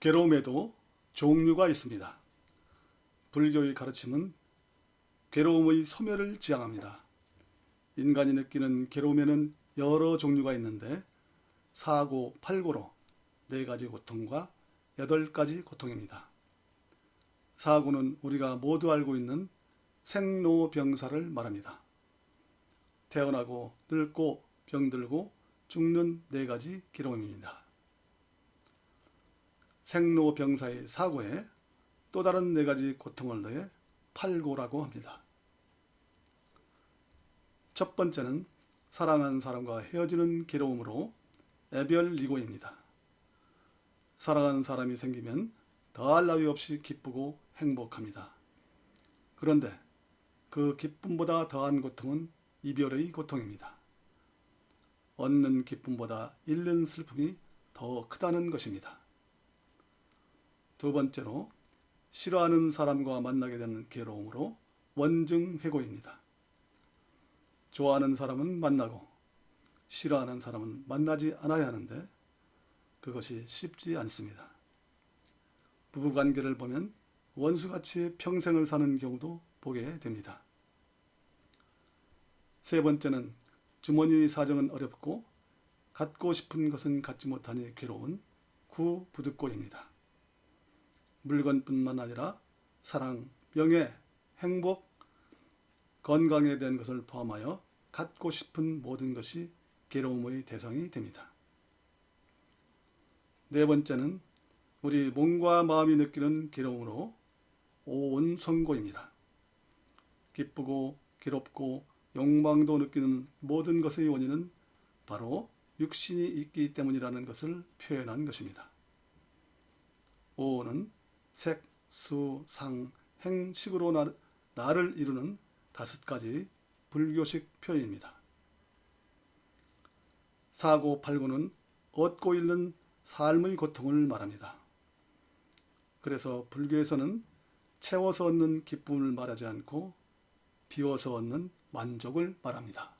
괴로움에도 종류가 있습니다. 불교의 가르침은 괴로움의 소멸을 지향합니다. 인간이 느끼는 괴로움에는 여러 종류가 있는데 사고, 팔고로 네 가지 고통과 여덟 가지 고통입니다. 사고는 우리가 모두 알고 있는 생로병사를 말합니다. 태어나고 늙고 병들고 죽는 네 가지 괴로움입니다. 생로병사의 사고에 또 다른 네 가지 고통을 더해 팔고라고 합니다. 첫 번째는 사랑한 사람과 헤어지는 괴로움으로 애별리고입니다. 사랑하는 사람이 생기면 더할 나위 없이 기쁘고 행복합니다. 그런데 그 기쁨보다 더한 고통은 이별의 고통입니다. 얻는 기쁨보다 잃는 슬픔이 더 크다는 것입니다. 두 번째로 싫어하는 사람과 만나게 되는 괴로움으로 원증회고입니다. 좋아하는 사람은 만나고 싫어하는 사람은 만나지 않아야 하는데 그것이 쉽지 않습니다. 부부 관계를 보면 원수같이 평생을 사는 경우도 보게 됩니다. 세 번째는 주머니 사정은 어렵고 갖고 싶은 것은 갖지 못하니 괴로운 구부득고입니다. 물건뿐만 아니라 사랑, 명예, 행복, 건강에 대한 것을 포함하여 갖고 싶은 모든 것이 괴로움의 대상이 됩니다. 네 번째는 우리 몸과 마음이 느끼는 괴로움으로 오온 성고입니다. 기쁘고 괴롭고 욕망도 느끼는 모든 것의 원인은 바로 육신이 있기 때문이라는 것을 표현한 것입니다. 오온은 색, 수, 상, 행, 식으로 나, 나를 이루는 다섯 가지 불교식 표현입니다. 사고, 팔고는 얻고 잃는 삶의 고통을 말합니다. 그래서 불교에서는 채워서 얻는 기쁨을 말하지 않고 비워서 얻는 만족을 말합니다.